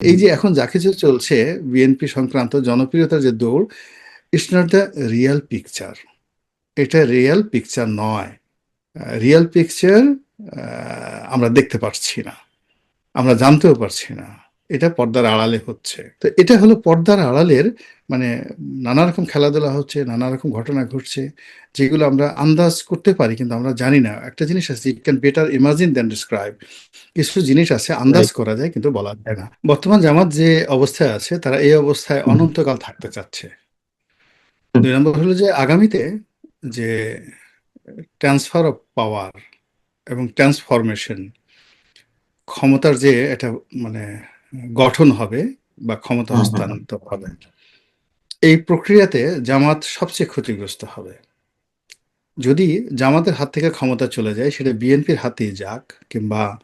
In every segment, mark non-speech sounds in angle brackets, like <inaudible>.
এই যে এখন যা কিছু চলছে বিএনপি সংক্রান্ত জনপ্রিয়তার যে দৌড় it's not the real picture এটা রিয়েল পিকচার নয়। রিয়েল পিকচার আমরা দেখতে পারছি না। আমরা জানতেও পারছি না। এটা পর্দার আড়ালে হচ্ছে। তো এটা হলো পর্দার আড়ালের মানে নানা রকম খেলাধুলা হচ্ছে নানা রকম ঘটনা ঘটছে যেগুলো আমরা আন্দাজ করতে পারি কিন্তু আমরা জানি না। একটা জিনিস আছে it can better imagine then describe কিছু জিনিস আছে আন্দাজ করা যায় কিন্তু বলা যায় না। বর্তমান জামাত যে অবস্থায় আছে তারা এই অবস্থায় অনন্তকাল থাকতে চাচ্ছে। দুই নম্বর হলো যে আগামীতে যে ট্রান্সফার অফ পাওয়ার এবং ট্রান্সফরমেশন ক্ষমতার যে এটা মানে গঠন হবে বা ক্ষমতা হস্তান্তর হবে। এই প্রক্রিয়াতে জামাত সবচেয়ে ক্ষতিগ্রস্ত হবে। যদি জামাতের হাত থেকে ক্ষমতা চলে যায় সেটা বিএনপির হাতে যাক কিংবা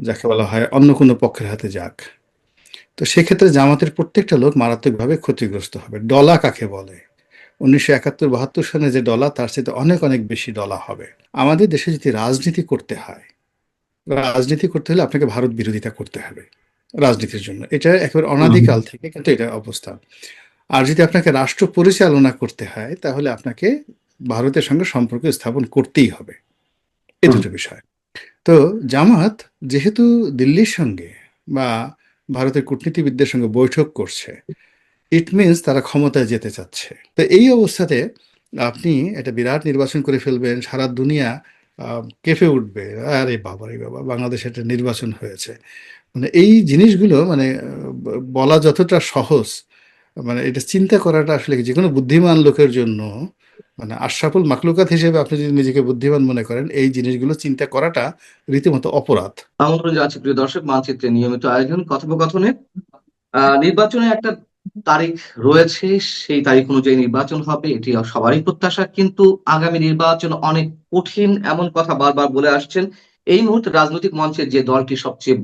যাকে বলা হয় অন্য কোনো পক্ষের হাতে যাক তো সেক্ষেত্রে জামাতের প্রত্যেকটা লোক মারাত্মকভাবে ক্ষতিগ্রস্ত হবে। ডলা কাকে বলে? উনিশশো একাত্তর বাহাত্তর সালে যে ডলা তার সাথে অনেক অনেক বেশি ডলা হবে। আমাদের দেশে যদি রাজনীতি করতে হয় রাজনীতি করতে হলে আপনাকে ভারত বিরোধিতা করতে হবে। রাজনীতির জন্য। এটা একেবারে অনাদিকাল থেকে কিন্তু এটা অবস্থা। আর যদি আপনাকে রাষ্ট্র পরিচালনা করতে হয় তাহলে আপনাকে ভারতের সঙ্গে সম্পর্ক স্থাপন করতেই হবে। এ দুটো বিষয়। তো জামাত যেহেতু দিল্লির সঙ্গে বা ভারতের কূটনীতিবিদদের সঙ্গে বৈঠক করছে ইট মিনস তারা ক্ষমতায় যেতে চাচ্ছে। তো এই অবস্থাতে আপনি একটা বিরাট নির্বাচন করে ফেলবেন সারা দুনিয়া আহ, কেঁপে উঠবে। আরে বাবা রে বাবা বাংলাদেশে একটা নির্বাচন হয়েছে। মানে এই জিনিসগুলো মানে বলা যতটা সহজ মানে এটা চিন্তা করাটা আসলে যে কোনো বুদ্ধিমান লোকের জন্য মানে আশরাফুল মাকলুকাত হিসেবে আপনি যদি নিজেকে বুদ্ধিমান মনে করেন, এই জিনিসগুলো চিন্তা করাটা রীতিমতো অপরাধ। আমন্ত্রণ জানাচ্ছি প্রিয় দর্শক, মানচিত্রে নিয়মিত আয়োজন, কথোপকথনে নির্বাচনে একটা তারিখ রয়েছে, সেই তারিখ অনুযায়ী নির্বাচন হবে, এটি সবারই প্রত্যাশা, কিন্তু আগামী নির্বাচন অনেক কঠিন, এমন কথা বারবার বলে আসছেন। এই মুহূর্তে রাজনৈতিক মঞ্চের যে দলটি সবচেয়ে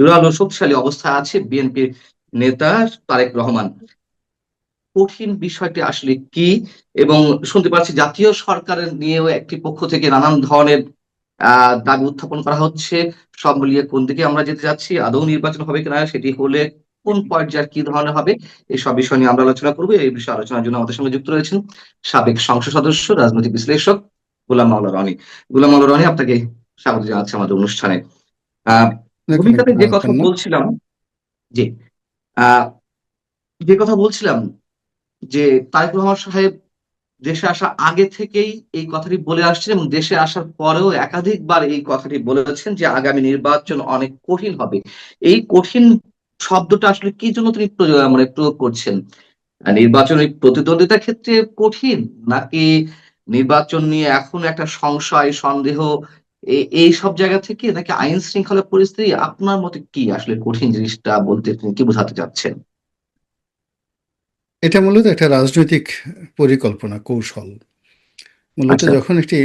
জোরালো শক্তিশালী অবস্থায় আছে বিএনপির নেতা তারেক রহমান। কঠিন বিষয়টি আসলে কি? এবং শুনতে পাচ্ছি জাতীয় সরকারের নিয়েও একটি পক্ষ থেকে নানান ধরনের দাবি উত্থাপন করা হচ্ছে। সব মিলিয়ে কোন দিকে আমরা যেতে যাচ্ছি, আদৌ নির্বাচন হবে কিনা সেটি হলে কোন পর্যায়ের কি ধরনের হবে এই সব বিষয় নিয়ে আমরা আলোচনা করব। এই বিষয়ে আলোচনার জন্য আমাদের সঙ্গে যুক্ত রয়েছেন সাবেক সংসদ সদস্য, রাজনৈতিক বিশ্লেষক গোলাম মাওলা রনি। গোলাম মাওলা রনি, আপনাকে স্বাগত জানাচ্ছি আমাদের অনুষ্ঠানে। আহ ভূমিকাতে যে কথা বলছিলাম জি আহ যে কথা বলছিলাম যে তারেক রহমান সাহেব দেশে আসা আগে থেকেই এই কথাটি বলে আসছেন এবং দেশে আসার পরেও একাধিকবার এই কথাটি বলেছেন যে আগামী নির্বাচন অনেক কঠিন হবে। এই কঠিন শব্দটা আসলে কি জন্য তিনি মানে প্রয়োগ করছেন? আহ, নির্বাচনী প্রতিদ্বন্দ্বিতার ক্ষেত্রে কঠিন নাকি নির্বাচন নিয়ে এখন একটা সংশয় সন্দেহ এই সব জায়গা থেকে নাকি আইন শৃঙ্খলা পরিস্থিতি আপনার মতে কি? আসলে কঠিন জিনিসটা বলতে কি বোঝাতে চাচ্ছেন? এটা মূলত একটা রাজনৈতিক পরিকল্পনা কৌশল। মূলত আচ্ছা। যখন একটি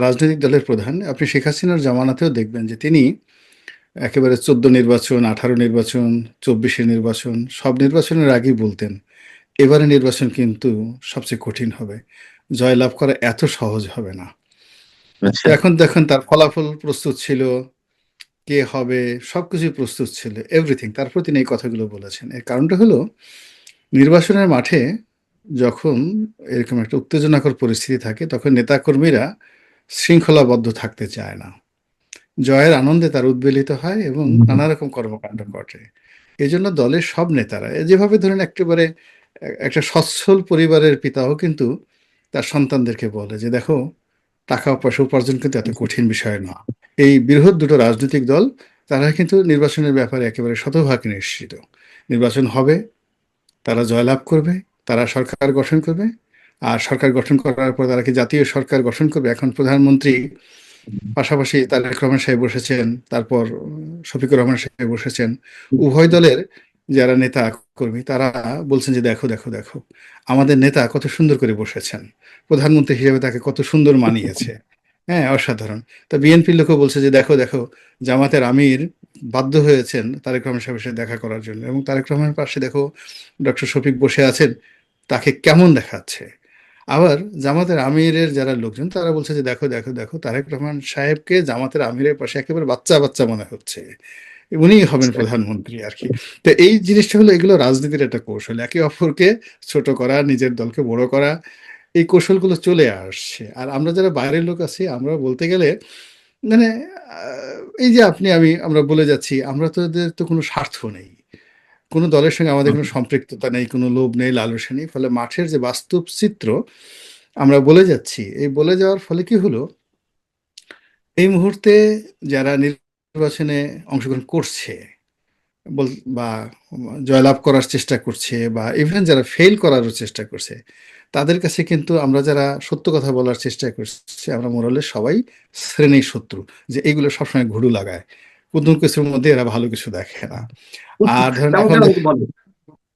রাজনৈতিক দলের প্রধান আপনি শেখ হাসিনার জামানাতেও দেখবেন যে তিনি একেবারে চোদ্দ নির্বাচন আঠারো নির্বাচন চব্বিশে নির্বাচন সব নির্বাচনের আগেই বলতেন এবারে নির্বাচন কিন্তু সবচেয়ে কঠিন হবে। জয়লাভ করা এত সহজ হবে না। এখন দেখেন তার ফলাফল প্রস্তুত ছিল কে হবে সবকিছুই প্রস্তুত ছিল এভরিথিং তারপর তিনি এই কথাগুলো বলেছেন। এর কারণটা হলো নির্বাচনের মাঠে যখন এরকম একটা উত্তেজনাকর পরিস্থিতি থাকে তখন নেতাকর্মীরা শৃঙ্খলাবদ্ধ থাকতে চায় না। জয়ের আনন্দে তার উদ্বেলিত হয় এবং। নানা রকম কর্মকাণ্ড ঘটে। এই জন্য দলের সব নেতারা যেভাবে ধরেন একেবারে একটা সচ্ছল পরিবারের পিতাও কিন্তু তার সন্তানদেরকে বলে যে দেখো টাকা পয়সা উপার্জন কিন্তু এত কঠিন বিষয় না। এই বৃহৎ দুটো রাজনৈতিক দল, তারা কিন্তু নির্বাচনের ব্যাপারে একেবারে শতভাগ নিশ্চিত। নির্বাচন হবে, তারা জয়লাভ করবে, তারা সরকার গঠন করবে, আর সরকার গঠন করার পর তারা কি জাতীয় সরকার গঠন করবে? এখন প্রধানমন্ত্রী পাশাপাশি তারেক রহমান সাহেব বসেছেন, তারপর শফিকুর রহমান সাহেব বসেছেন। উভয় দলের যারা নেতা কর্মী তারা বলছেন যে দেখো দেখো দেখো আমাদের নেতা কত সুন্দর করে বসেছেন। প্রধানমন্ত্রী হিসেবে তাকে কত সুন্দর মানিয়েছে। <laughs> হ্যাঁ অসাধারণ। তা বিএনপির লোকও বলছে যে দেখো দেখো জামাতের আমির বাধ্য হয়েছেন তারেক রহমান সাহেবের সাথে দেখা করার জন্য এবং তারেক রহমানের পাশে দেখো ডক্টর শফিক বসে আছেন তাকে কেমন দেখাচ্ছে? আবার জামাতের আমিরের যারা লোকজন তারা বলছে যে দেখো দেখো দেখো তারেক রহমান সাহেবকে জামাতের আমিরের পাশে একেবারে বাচ্চা বাচ্চা মনে হচ্ছে। উনিই হবেন প্রধানমন্ত্রী আর কি তো এই জিনিসটা হলো এগুলো রাজনীতির একটা কৌশল। একে অপরকে ছোট করা নিজের দলকে বড় করা এই কৌশলগুলো চলে আসছে। আর আমরা যারা বাইরের লোক আছি আমরা বলতে গেলে মানে এই যে আপনি আমি আমরা বলে যাচ্ছি আমরা তো এদের তো কোনো স্বার্থ নেই। কোনো দলের সঙ্গে আমাদের কোনো সম্পৃক্ততা নেই কোনো লোভ নেই লালসা নেই। ফলে মাঠের যে বাস্তব চিত্র আমরা বলে যাচ্ছি। এই বলে যাওয়ার ফলে কি হলো? এই মুহূর্তে যারা নির্বাচনে অংশগ্রহণ করছে বা জয়লাভ করার চেষ্টা করছে বা ইভেন যারা ফেল করারও চেষ্টা করছে তাদের কাছে কিন্তু আমরা যারা সত্য কথা বলার চেষ্টা করছি আমরা মোরালে সবাই শ্রেণির শত্রু যে এইগুলো সবসময় ঘুরু লাগায়। কোন কিছুর মধ্যে এরা ভালো কিছু দেখে না। আর ধরেন এখন?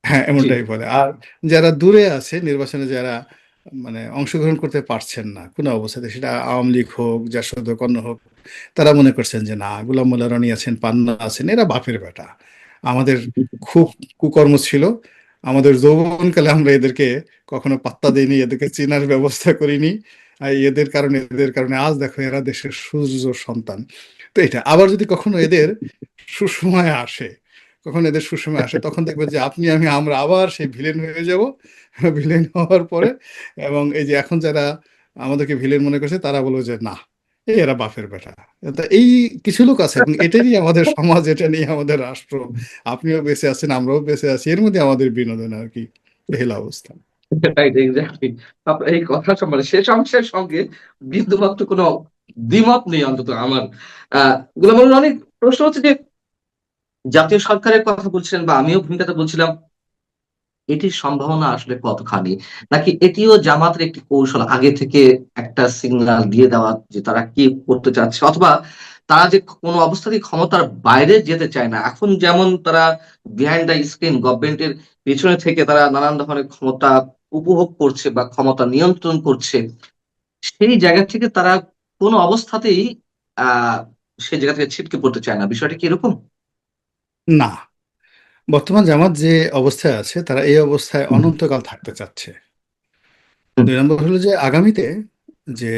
হ্যাঁ এমনটাই বলে। আর যারা দূরে আছে নির্বাচনে যারা মানে অংশগ্রহণ করতে পারছেন না কোনো অবস্থাতে সেটা আওয়ামী লীগ হোক জাসদ হোক অন্য হোক তারা মনে করছেন যে, না, গুলাম মোল্লা রনি আছেন, পান্না আছেন, এরা বাপের বেটা। আমাদের খুব কুকর্ম ছিল। আমাদের যৌবনকালে আমরা এদেরকে কখনো পাত্তা দিইনি, এদেরকে চেনার ব্যবস্থা করিনি। এদের কারণে এদের কারণে আজ দেখো এরা দেশের সূর্য সন্তান। তো এটা, আবার যদি কখনো এদের সুসময় আসে, কখন এদের সুসময় আসে, তখন দেখবেন যে, আপনি, আমি, আমরা আবার সেই ভিলেন হয়ে যাব। ভিলেন হওয়ার পরে, এবং এই যে এখন যারা আমাদেরকে ভিলেন মনে করছে, তারা বলবে যে, না এরা বাপের বেটা। তা এই কিছু লোক আছে এবং এটারই আমাদের <laughs> সমাজ এটা নিয়ে আমাদের রাষ্ট্র আপনিও বেঁচে আছেন আমরাও বেঁচে আছি এর মধ্যে আমাদের বিনোদন আর কি হলো অবস্থা। এই কথা সম্বন্ধে শেষ অংশের সঙ্গে বিন্দুমাত্র কোনো দ্বিমত নেই অন্তত আমার। আহ অনেক প্রশ্ন হচ্ছে যে জাতীয় সরকারের কথা বলছিলেন বা আমিও ভূমিকাটা বলছিলাম এটির সম্ভাবনা আসলে কতখানি? নাকি এটিও জামাতের একটি কৌশল আগে থেকে একটা সিগন্যাল দিয়ে দেওয়া যে তারা কি করতে চাচ্ছে? অথবা তারা যে কোনো অবস্থাতেই ক্ষমতার বাইরে যেতে চায় না, এখন যেমন তারা বিহাইন্ড দ্য স্ক্রিন গভর্নমেন্টের পিছনে থেকে তারা নানান ধরনের ক্ষমতা উপভোগ করছে বা ক্ষমতা নিয়ন্ত্রণ করছে, সেই জায়গা থেকে তারা কোনো অবস্থাতেই, আহ, সেই জায়গা থেকে ছিটকে পড়তে চায় না। বিষয়টা কি এরকম? না। বর্তমান জামাত যে অবস্থায় আছে তারা এই অবস্থায় অনন্তকাল থাকতে চাচ্ছে। দুই নম্বর হলো যে আগামীতে যে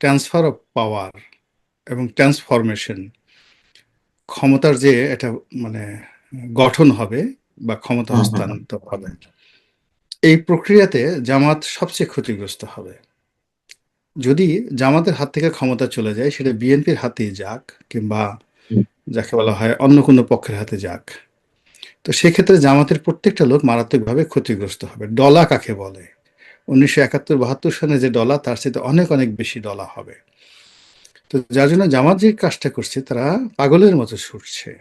ট্রান্সফার অফ পাওয়ার এবং ট্রান্সফরমেশন ক্ষমতার যে এটা মানে গঠন হবে বা ক্ষমতা হস্তান্তর হবে এই প্রক্রিয়াতে জামাত সবচেয়ে ক্ষতিগ্রস্ত হবে। যদি জামাতের হাত থেকে ক্ষমতা চলে যায় সেটা বিএনপির হাতেই যাক কিংবা যাকে বলা হয় অন্য কোনো পক্ষের হাতে যাক তো সেক্ষেত্রে জামাতের প্রত্যেকটা লোক মারাত্মকভাবে ক্ষতিগ্রস্ত হবে। ডলা কাকে বলে? উনিশশো একাত্তর বাহাত্তর সালে যে ডলা তার সাথে অনেক অনেক বেশি ডলা হবে। তো যার জন্য জামাত যে কাজটা করছে তারা পাগলের মতো ছুটছে।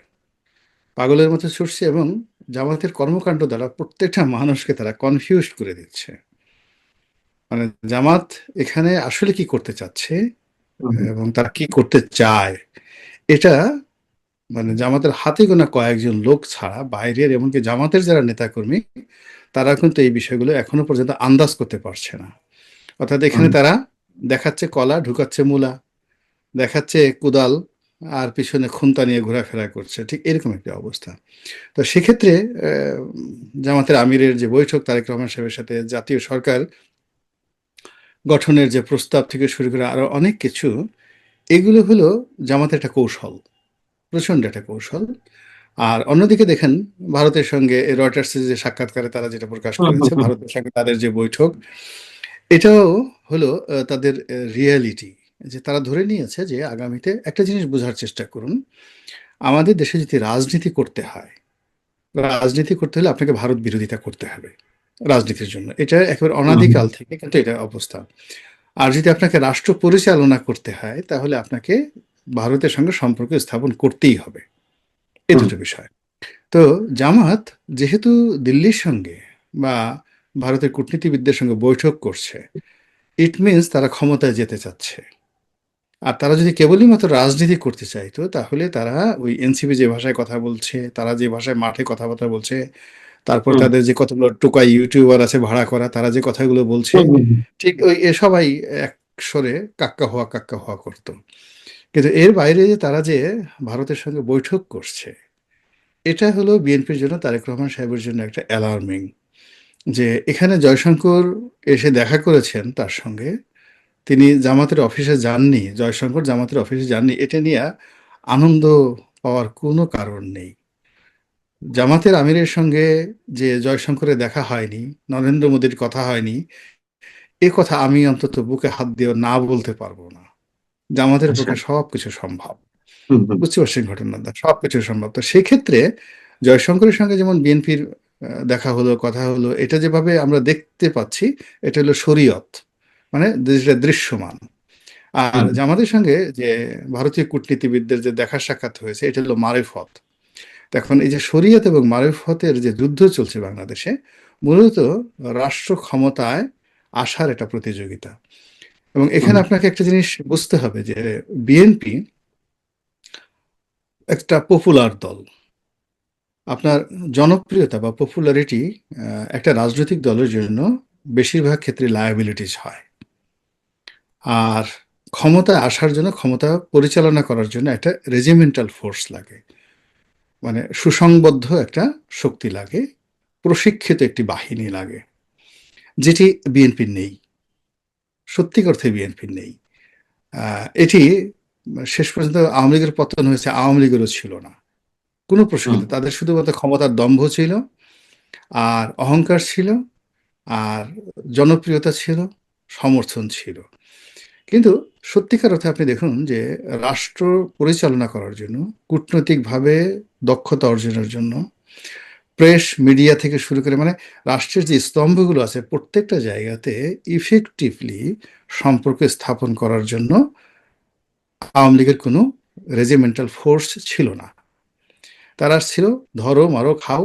পাগলের মতো ছুটছে এবং জামাতের কর্মকাণ্ড দ্বারা প্রত্যেকটা মানুষকে তারা কনফিউজ করে দিচ্ছে। মানে জামাত এখানে আসলে কি করতে চাচ্ছে। এবং তারা কি করতে চায় এটা মানে জামাতের হাতে গোনা কয়েকজন লোক ছাড়া বাইরের এমনকি জামাতের যারা নেতাকর্মী তারা কিন্তু এই বিষয়গুলো এখনও পর্যন্ত আন্দাজ করতে পারছে না। অর্থাৎ এখানে তারা দেখাচ্ছে কলা ঢুকাচ্ছে মূলা দেখাচ্ছে কুদাল আর পিছনে খুন্তা নিয়ে ঘোরাফেরা করছে। ঠিক এরকম একটা অবস্থা। তো সেক্ষেত্রে জামাতের আমিরের যে বৈঠক তারেক রহমান সাহেবের সাথে জাতীয় সরকার গঠনের যে প্রস্তাব থেকে শুরু করে আরও অনেক কিছু এগুলো হলো জামাতের একটা কৌশল। প্রচণ্ড একটা কৌশল। আর অন্যদিকে দেখেন ভারতের সঙ্গে রয়টার্সের যে সাক্ষাৎকারে তারা যেটা প্রকাশ করেছে ভারতের সঙ্গে তাদের যে বৈঠক এটাও হলো তাদের রিয়ালিটি যে তারা ধরে নিয়েছে যে আগামীতে একটা জিনিস বোঝার চেষ্টা করুন আমাদের দেশে যদি রাজনীতি করতে হয় রাজনীতি করতে হলে আপনাকে ভারত বিরোধিতা করতে হবে রাজনীতির জন্য। এটা একেবারে অনাদিকাল থেকে কিন্তু এটা অবস্থা। আর যদি আপনাকে রাষ্ট্র পরিচালনা করতে হয় তাহলে আপনাকে ভারতের সঙ্গে সম্পর্ক স্থাপন করতেই হবে। এই হুম। দুটো বিষয়। তো জামাত যেহেতু দিল্লির সঙ্গে বা ভারতের কূটনীতিবিদদের সঙ্গে বৈঠক করছে ইট মিনস তারা ক্ষমতায় যেতে চাচ্ছে। আর তারা যদি কেবলই মাত্র রাজনীতি করতে চাইতো তাহলে তারা ওই এনসিপি যে ভাষায় কথা বলছে তারা যে ভাষায় মাঠে কথাবার্তা বলছে তারপর তাদের যে কতগুলো টোকাই ইউটিউবার আছে ভাড়া করা তারা যে কথাগুলো বলছে। ঠিক ওই এ সবাই এক স্বরে কাক্কা হওয়া কাক্কা হওয়া করতো। কিন্তু এর বাইরে যে তারা যে ভারতের সঙ্গে বৈঠক করছে, এটা হলো বিএনপির জন্য তারেক রহমান সাহেবের জন্য একটা অ্যালার্মিং যে এখানে জয়শঙ্কর এসে দেখা করেছেন তার সঙ্গে। তিনি জামাতের অফিসে যাননি, জয়শঙ্কর জামাতের অফিসে যাননি। এটা নিয়ে আনন্দ পাওয়ার কোনো কারণ নেই। জামাতের আমিরের সঙ্গে যে জয়শঙ্করে দেখা হয়নি, নরেন্দ্র মোদীর কথা হয়নি, এ কথা আমি অন্তত বুকে হাত দিয়ে না বলতে পারব না। জামাতের আচ্ছা। পক্ষে সবকিছু সম্ভব। বুঝতে পারছেন ঘটনাটা সবকিছু সম্ভব। তো সেক্ষেত্রে জয়শঙ্করের সঙ্গে যেমন বিএনপির দেখা হলো কথা হলো এটা যেভাবে আমরা দেখতে পাচ্ছি এটা হলো শরীয়ত মানে যেটা দৃশ্যমান। আর। জামাতের সঙ্গে যে ভারতীয় কূটনীতিবিদদের যে দেখা সাক্ষাৎ হয়েছে এটা হলো মারেফত। এখন এই যে শরীয়ত এবং মারেফতের যে যুদ্ধ চলছে বাংলাদেশে মূলত রাষ্ট্র ক্ষমতায় আসার একটা প্রতিযোগিতা। এবং এখানে আপনাকে একটা জিনিস বুঝতে হবে যে বিএনপি একটা পপুলার দল। আপনার জনপ্রিয়তা বা পপুলারিটি একটা রাজনৈতিক দলের জন্য বেশিরভাগ ক্ষেত্রে লায়াবিলিটিস হয়। আর ক্ষমতায় আসার জন্য ক্ষমতা পরিচালনা করার জন্য একটা রেজিমেন্টাল ফোর্স লাগে। মানে সুসংবদ্ধ একটা শক্তি লাগে প্রশিক্ষিত একটি বাহিনী লাগে যেটি বিএনপির নেই। সত্যি অর্থে বিএনপির নেই। এটি শেষ পর্যন্ত আওয়ামী লীগের পতন হয়েছে আওয়ামী লীগেরও ছিল না। কোনো প্রশ্ন তাদের শুধুমাত্র ক্ষমতার দম্ভ ছিল আর অহংকার ছিল আর জনপ্রিয়তা ছিল সমর্থন ছিল। কিন্তু সত্যিকার অর্থে আপনি দেখুন যে রাষ্ট্র পরিচালনা করার জন্য কূটনৈতিকভাবে দক্ষতা অর্জনের জন্য প্রেস মিডিয়া থেকে শুরু করে মানে রাষ্ট্রের যে স্তম্ভগুলো আছে প্রত্যেকটা জায়গাতে ইফেক্টিভলি সম্পর্ক স্থাপন করার জন্য আওয়ামী লীগের কোনো রেজিমেন্টাল ফোর্স ছিল না। তারা ছিল ধরো মারো খাও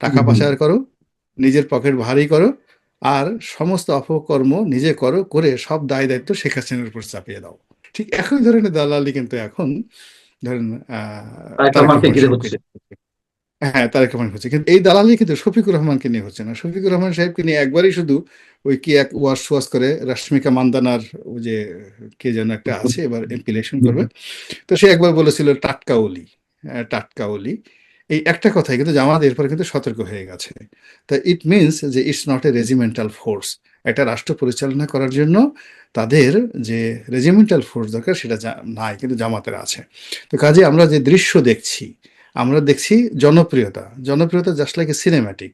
টাকা। পাচার করো নিজের পকেট ভারী করো আর সমস্ত অপকর্ম নিজে করো করে সব দায় দায়িত্ব শেখ হাসিনার উপর চাপিয়ে দাও। ঠিক একই ধরনের দালালি কিন্তু এখন ধরেন হ্যাঁ তারেক রহমান হচ্ছে। কিন্তু এই দালালি কিন্তু শফিকুর রহমানকে নিয়ে হচ্ছে না। শফিকুর রহমান সাহেবকে নিয়ে একবারই শুধু ওই কি এক ওয়াশ ওয়াশ করে রাশ্মিকা মান্দানার ওই যে কে যেন একটা আছে এবার এমপি ইলেকশন করবে। তো সে একবার বলেছিল টাটকা ওলি হ্যাঁ, টাটকা ওলি এই একটা কথাই কিন্তু জামাত এরপরে কিন্তু সতর্ক হয়ে গেছে। তা ইট মিনস যে it's not a regimental force একটা রাষ্ট্র পরিচালনা করার জন্য তাদের যে রেজিমেন্টাল ফোর্স দরকার সেটা নাই কিন্তু জামাতের আছে। তো কাজে আমরা যে দৃশ্য দেখছি আমরা দেখছি জনপ্রিয়তা। জনপ্রিয়তা জাস্ট লাইক এ সিনেম্যাটিক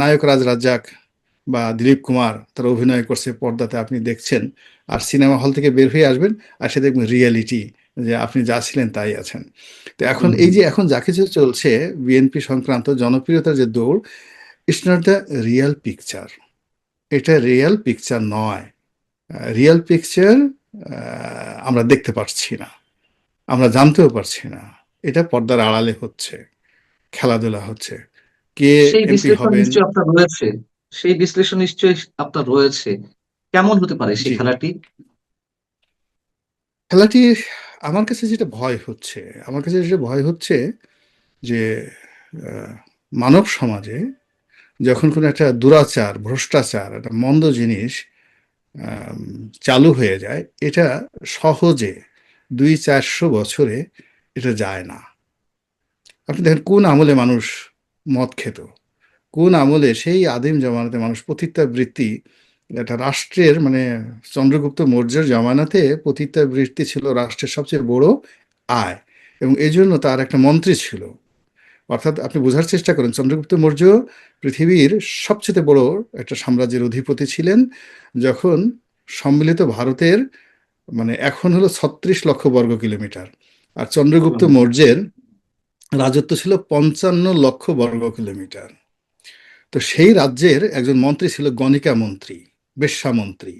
নায়ক রাজ রাজ্জাক বা দিলীপ কুমার তারা অভিনয় করছে পর্দাতে আপনি দেখছেন। আর সিনেমা হল থেকে বের হয়ে আসবেন আর সে দেখবেন রিয়ালিটি যে আপনি যা ছিলেন তাই আছেন। তো এখন এই যে এখন যা কিছু চলছে বিএনপি সংক্রান্ত জনপ্রিয়তার যে দৌড় it's not the real picture এটা রিয়েল পিকচার নয়। রিয়েল পিকচার আমরা দেখতে পাচ্ছি না। আমরা জানতেও পারছি না। এটা পর্দার আড়ালে হচ্ছে খেলাধুলা হচ্ছে। কে এমপি হবেন? রয়েছে। সেই বিশ্লেষণ নিশ্চয়ই আপনার রয়েছে। কেমন হতে পারে সেই খেলাটি? খেলাটি আমার কাছে যেটা ভয় হচ্ছে আমার কাছে যেটা ভয় হচ্ছে যে মানব সমাজে যখন কোনো একটা দুরাচার ভ্রষ্টাচার একটা মন্দ জিনিস চালু হয়ে যায় এটা সহজে দুই চারশো বছরে এটা যায় না। আপনি দেখেন কোন আমলে মানুষ মদ খেত? কোন আমলে সেই আদিম জমানাতে মানুষ পতিতাবৃত্তি একটা রাষ্ট্রের মানে চন্দ্রগুপ্ত মৌর্যের জমানাতে পতিতাবৃত্তি ছিল রাষ্ট্রের সবচেয়ে বড় আয় এবং এই জন্য তার একটা মন্ত্রী ছিল। অর্থাৎ আপনি বোঝার চেষ্টা করেন, চন্দ্রগুপ্ত মৌর্য পৃথিবীর সবচেয়ে বড় একটা সাম্রাজ্যের অধিপতি ছিলেন যখন সম্মিলিত ভারতের মানে এখন হলো ছত্রিশ লক্ষ বর্গ কিলোমিটার। আর চন্দ্রগুপ্ত মৌর্যের রাজত্ব ছিল পঞ্চান্ন লক্ষ বর্গ কিলোমিটার। তো সেই রাজ্যের একজন মন্ত্রী ছিল গণিকা মন্ত্রী বেশ্যা মন্ত্রী।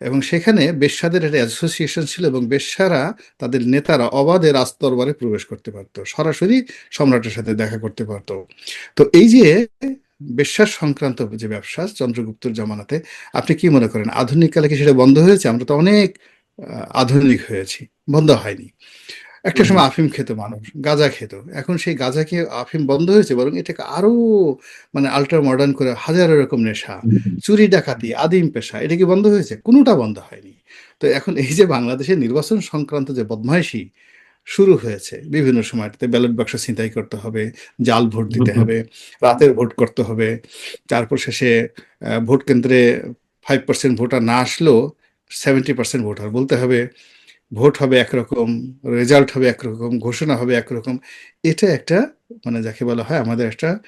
এবং সেখানে বেশ্যাদের একটা অ্যাসোসিয়েশন ছিল এবং বেশ্যারা তাদের নেতারা অবাধে রাজদরবারে প্রবেশ করতে পারতো সরাসরি সম্রাটের সাথে দেখা করতে পারতো। তো এই যে বেশ্যার সংক্রান্ত যে ব্যবসা চন্দ্রগুপ্তর জমানাতে আপনি কি মনে করেন আধুনিক কালে কি সেটা বন্ধ হয়েছে? আমরা তো অনেক আধুনিক হয়েছি বন্ধ হয়নি। একটা সময় আফিম খেত মানুষ গাঁজা খেত। এখন সেই গাঁজা খেয়ে আফিম বন্ধ হয়েছে বরং এটাকে আরও মানে আল্ট্রা মডার্ন করে হাজারো রকম নেশা চুরি ডাকাতি আদিম পেশা এটা কি বন্ধ হয়েছে? কোনোটা বন্ধ হয়নি। তো এখন এই যে বাংলাদেশের নির্বাচন সংক্রান্ত যে বদমাইশি শুরু হয়েছে বিভিন্ন সময়টাতে ব্যালট বাক্স ছিনতাই করতে হবে জাল ভোট দিতে। হবে রাতের ভোট করতে হবে তারপর শেষে ভোট কেন্দ্রে ফাইভ পার্সেন্ট ভোটার না আসলেও সেভেন্টি পার্সেন্ট ভোটার বলতে হবে। ভোট হবে একরকম রেজাল্ট হবে একরকম, ঘোষণা হবে একরকম, এটা একটা মানে যাকে বলা হয় আমাদের একটা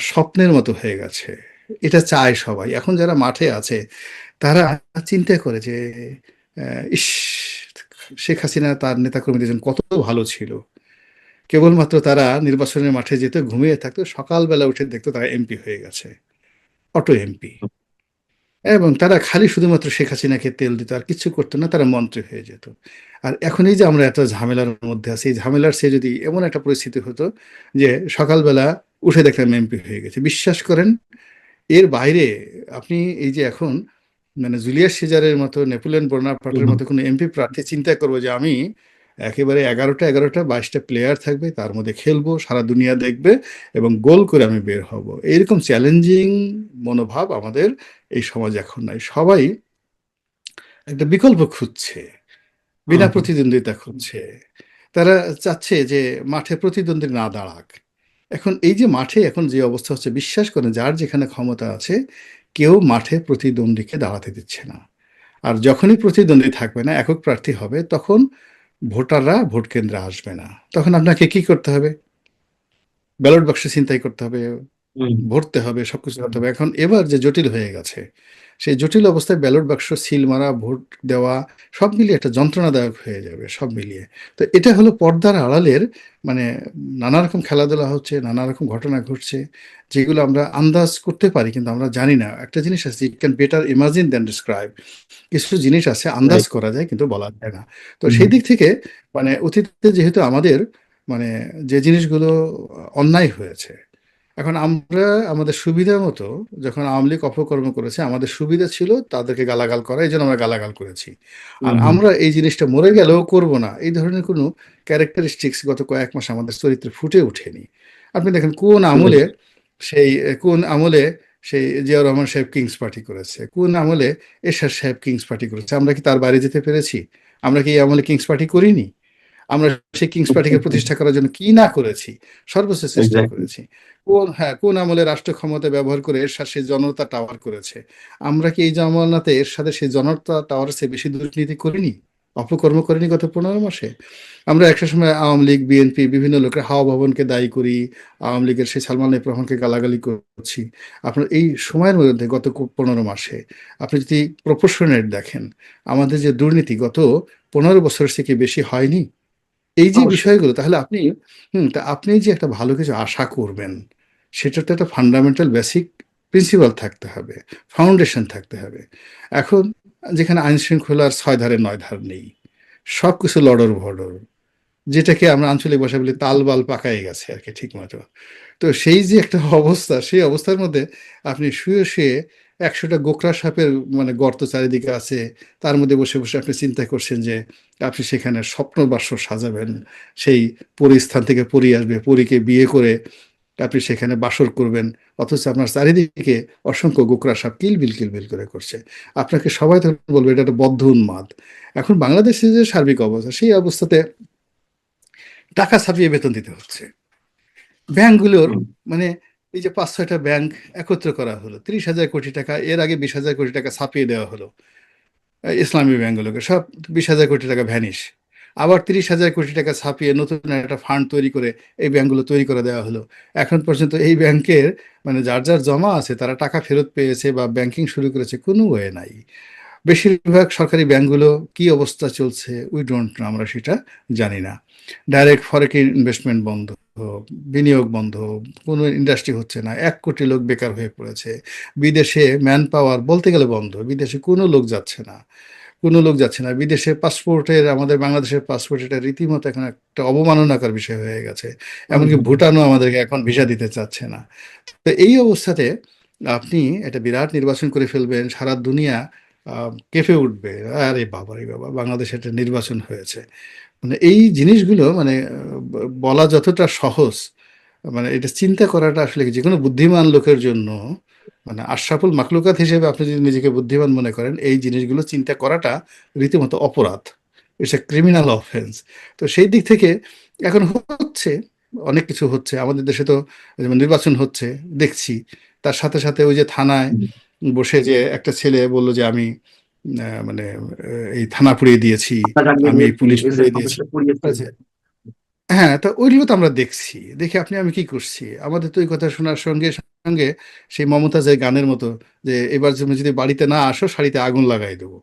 স্বপ্নের মতো হয়ে গেছে। এটা চায় সবাই। এখন যারা মাঠে আছে, তারা চিন্তা করে যে ইস, শেখ হাসিনা তার নেতাকর্মীদের জন্য কত ভালো ছিল। কেবলমাত্র তারা নির্বাচনের মাঠে যেত ঘুমিয়ে থাকতো, সকালবেলা উঠে দেখতো তারা এমপি হয়ে গেছে। Auto MP. এবং তারা খালি শুধুমাত্র শেখ হাসিনাকে তেল দিত, আর কিছু করতো না, তারা মন্ত্রী হয়ে যেত। আর এখন এই যে আমরা এত ঝামেলার মধ্যে আছি, এই ঝামেলার সে যদি এমন একটা পরিস্থিতি হতো যে সকালবেলা উঠে দেখলাম এমপি হয়ে গেছে। বিশ্বাস করেন, এর বাইরে আপনি এই যে এখন মানে জুলিয়াস সিজারের মতো, নেপোলিয়ন বোনাপার্টের মতো কোনো এমপি প্রার্থী চিন্তা করব যে আমি একেবারে এগারোটা এগারোটা বাইশটা প্লেয়ার থাকবে তার মধ্যে খেলব সারা দুনিয়া দেখবে এবং গোল করে আমি বের হব। এইরকম চ্যালেঞ্জিং মনোভাব আমাদের এই সমাজ এখন নাই। সবাই একটা বিকল্প খুঁজছে বিনা প্রতিদ্বন্দ্বিতা খুঁজছে। তারা চাচ্ছে যে মাঠে প্রতিদ্বন্দ্বী না দাঁড়াক। এখন এই যে মাঠে এখন যে অবস্থা হচ্ছে বিশ্বাস করেন যার যেখানে ক্ষমতা আছে কেউ মাঠে প্রতিদ্বন্দ্বীকে দাঁড়াতে দিচ্ছে না। আর যখনই প্রতিদ্বন্দ্বী থাকবে না একক প্রার্থী হবে তখন ভোটাররা ভোট কেন্দ্রে আসবে না। তখন আপনাকে কি করতে হবে? ব্যালট বাক্সে চিন্তাই করতে হবে। ভরতে হবে সবকিছু করতে হবে। এখন এবার যে জটিল হয়ে গেছে সেই জটিল অবস্থায় ব্যালট বাক্স সিল মারা ভোট দেওয়া সব মিলিয়ে একটা যন্ত্রণাদায়ক হয়ে যাবে সব মিলিয়ে। তো এটা হলো পর্দার আড়ালের মানে নানা রকম খেলাধুলা হচ্ছে নানা রকম ঘটনা ঘটছে যেগুলো আমরা আন্দাজ করতে পারি কিন্তু আমরা জানি না। একটা জিনিস আছে it can better imagine then describe কিছু জিনিস আছে আন্দাজ করা যায় কিন্তু বলা যায় না। তো সেই দিক থেকে মানে অতীতে যেহেতু আমাদের মানে যে জিনিসগুলো অন্যায় হয়েছে এখন আমরা আমাদের সুবিধা মতো যখন আওয়ামী লীগ অপকর্ম করেছে আমাদের সুবিধা ছিল তাদেরকে গালাগাল করা এই জন্য আমরা গালাগাল করেছি। আর আমরা এই জিনিসটা মরে গেলেও করব না। এই ধরনের কোনো ক্যারেক্টারিস্টিক্স গত কয়েক মাস আমাদের চরিত্রে ফুটে ওঠেনি। আপনি দেখেন কোন আমলে সেই কোন আমলে সেই জিয়াউর রহমান সাহেব কিংস পার্টি করেছে কোন আমলে এরশাদ সাহেব কিংস পার্টি করেছে আমরা কি তার বাইরে যেতে পেরেছি? আমরা কি এই আমলে কিংস পার্টি করিনি? আমরা সেই কিংস পার্টিকে প্রতিষ্ঠা করার জন্য কি না করেছি? সর্বোচ্চ চেষ্টা করেছি। কোন হ্যাঁ কোন আমলে রাষ্ট্র ক্ষমতা ব্যবহার করে এরশাদ সেই জনতা টাওয়ার করেছে? আমরা কি এই জামানাতে এর সাথে সেই জনতা টাওয়ার চেয়ে বেশি দুর্নীতি করিনি? অপকর্ম করিনি গত পনেরো মাসে? আমরা একটা সময় আওয়ামী লীগ বিএনপি বিভিন্ন লোকের হাওয়া ভবনকে দায়ী করি আওয়ামী লীগের সেই সালমান এফ রহমানকে গালাগালি করছি। আপনার এই সময়ের মধ্যে গত পনেরো মাসে আপনি যদি প্রপোর্শনেট দেখেন আমাদের যে দুর্নীতি গত পনেরো বছরের থেকে বেশি হয়নি? এই যে বিষয়গুলো তাহলে আপনি হুম তা আপনি যে একটা ভালো কিছু আশা করবেন সেটার তো একটা ফান্ডামেন্টাল বেসিক প্রিন্সিপাল থাকতে হবে ফাউন্ডেশন থাকতে হবে। এখন যেখানে আইন শৃঙ্খলার ছয় ধারে নয় ধার নেই সব কিছু লড়র ভড়র যেটাকে আমরা আঞ্চলিক ভাষায় বলি তালবাল পাকাই গেছে আর কি ঠিক মতো। তো সেই যে একটা অবস্থা সেই অবস্থার মধ্যে আপনি শুয়ে শুয়ে একশোটা গোকরা সাপের মানে গর্ত চারিদিকে আছে। তার মধ্যে বসে বসে আপনি চিন্তা করছেন যে আপনি সেখানে স্বপ্ন বাস্য সাজাবেন। সেই পরিস্থান থেকে পরি আসবে পরীকে বিয়ে করে আপনি সেখানে বাসর করবেন। অথচ আপনার চারিদিকে অসংখ্য গোকরা সাপ কিলবিল কিলবিল করে করছে। আপনাকে সবাই তখন বলবে এটা একটা বদ্ধ উন্মাদ। এখন বাংলাদেশের যে সার্বিক অবস্থা সেই অবস্থাতে টাকা ছাপিয়ে বেতন দিতে হচ্ছে। ব্যাংকগুলোর মানে এই যে পাঁচ ছয়টা ব্যাংক একত্র করা হলো, ত্রিশ হাজার কোটি টাকা, এর আগে বিশ হাজার কোটি টাকা ছাপিয়ে দেওয়া হলো ইসলামী ব্যাংকগুলোকে, সব বিশ হাজার কোটি টাকা ভ্যানিশ। আবার তিরিশ হাজার কোটি টাকা ছাপিয়ে নতুন একটা ফান্ড তৈরি করে এই ব্যাংকগুলো তৈরি করে দেওয়া হলো। এখন পর্যন্ত এই ব্যাংকের মানে যার যার জমা আছে, তারা টাকা ফেরত পেয়েছে বা ব্যাংকিং শুরু করেছে কোনো ওয়ে নাই। বেশিরভাগ সরকারি ব্যাংকগুলো কি অবস্থা চলছে? উই ডোন্ট নো আমরা সেটা জানি না। ডাইরেক্ট ফরেন ইনভেস্টমেন্ট বন্ধ বিনিয়োগ বন্ধ কোনো ইন্ডাস্ট্রি হচ্ছে না। এক কোটি লোক বেকার হয়ে পড়েছে। বিদেশে ম্যান পাওয়ার বলতে গেলে বন্ধ বিদেশে কোনো লোক যাচ্ছে না। কোনো লোক যাচ্ছে না। বিদেশে পাসপোর্টের আমাদের বাংলাদেশের পাসপোর্ট এটা রীতিমতো এখন একটা অবমাননাকর বিষয় হয়ে গেছে। এমনকি ভুটানও আমাদেরকে এখন ভিসা দিতে চাচ্ছে না। তো এই অবস্থাতে আপনি একটা বিরাট নির্বাচন করে ফেলবেন সারা দুনিয়া কেঁপে উঠবে। আরে বাবা রে বাবা, বাংলাদেশে একটা নির্বাচন হয়েছে। মানে এই জিনিসগুলো মানে বলা যতটা সহজ মানে এটা চিন্তা করাটা আসলে যে কোনো বুদ্ধিমান লোকের জন্য মানে আশরাফুল মাকলুকাত হিসেবে আপনি যদি নিজেকে বুদ্ধিমান মনে করেন, এই জিনিসগুলো চিন্তা করাটা রীতিমতো অপরাধ। ইটস এ ক্রিমিনাল অফেন্স তো সেই দিক থেকে এখন হচ্ছে, অনেক কিছু হচ্ছে। আমাদের দেশে তো নির্বাচন হচ্ছে, দেখছি। তার সাথে সাথে ওই যে থানায় বসে যে একটা ছেলে বলল যে আমি মানে এই থানা পুড়িয়ে দিয়েছি আমি দিয়েছেন, পুলিশ পুড়িয়ে দিয়েছি। হ্যাঁ তা ওইগুলো তো আমরা দেখছি দেখে আপনি আমি কি করছি? আমাদের তো ওই কথা শোনার সঙ্গে সঙ্গে সেই মমতাজের গানের মতো যে এবার তুমি যদি বাড়িতে না আসো শাড়িতে আগুন লাগাই দেবো।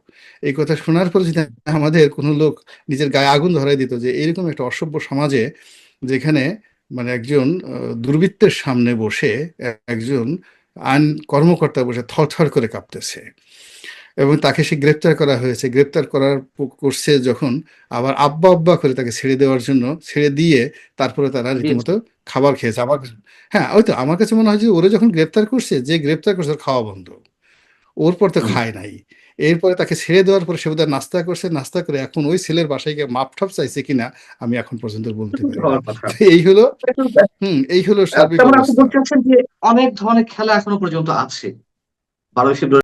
এই কথা শোনার পর যদি আমাদের কোনো লোক নিজের গায়ে আগুন ধরাই দিত যে এরকম একটা অসভ্য সমাজে যেখানে মানে একজন দুর্বৃত্তের সামনে বসে একজন আইন কর্মকর্তা বসে থরথর করে কাঁপতেছে। এবং তাকে সে গ্রেপ্তার করা হয়েছে। গ্রেপ্তার করার করছে যখন আবার আব্বা আব্বা করে তাকে ছেড়ে দেওয়ার জন্য ছেড়ে দিয়ে তারপরে তারা রীতিমতো খাবার খেয়েছে। আমার কাছে- হ্যাঁ ওই তো আমার কাছে মনে হয় যে ওরা যখন গ্রেপ্তার করছে যে গ্রেপ্তার করছে খাওয়া বন্ধ। ওর পর তো খায় নাই। এরপরে তাকে ছেড়ে দেওয়ার পরে সে বোধহয় নাস্তা করছে নাস্তা করে এখন ওই ছেলের বাসায় গিয়ে মাপ ঠাপ চাইছে কিনা আমি এখন পর্যন্ত বলতে পারি এই হলো হম এই হলো সার্বিক যে অনেক ধরনের খেলা এখনও পর্যন্ত আছে। বারোই ফেব্রুয়ারি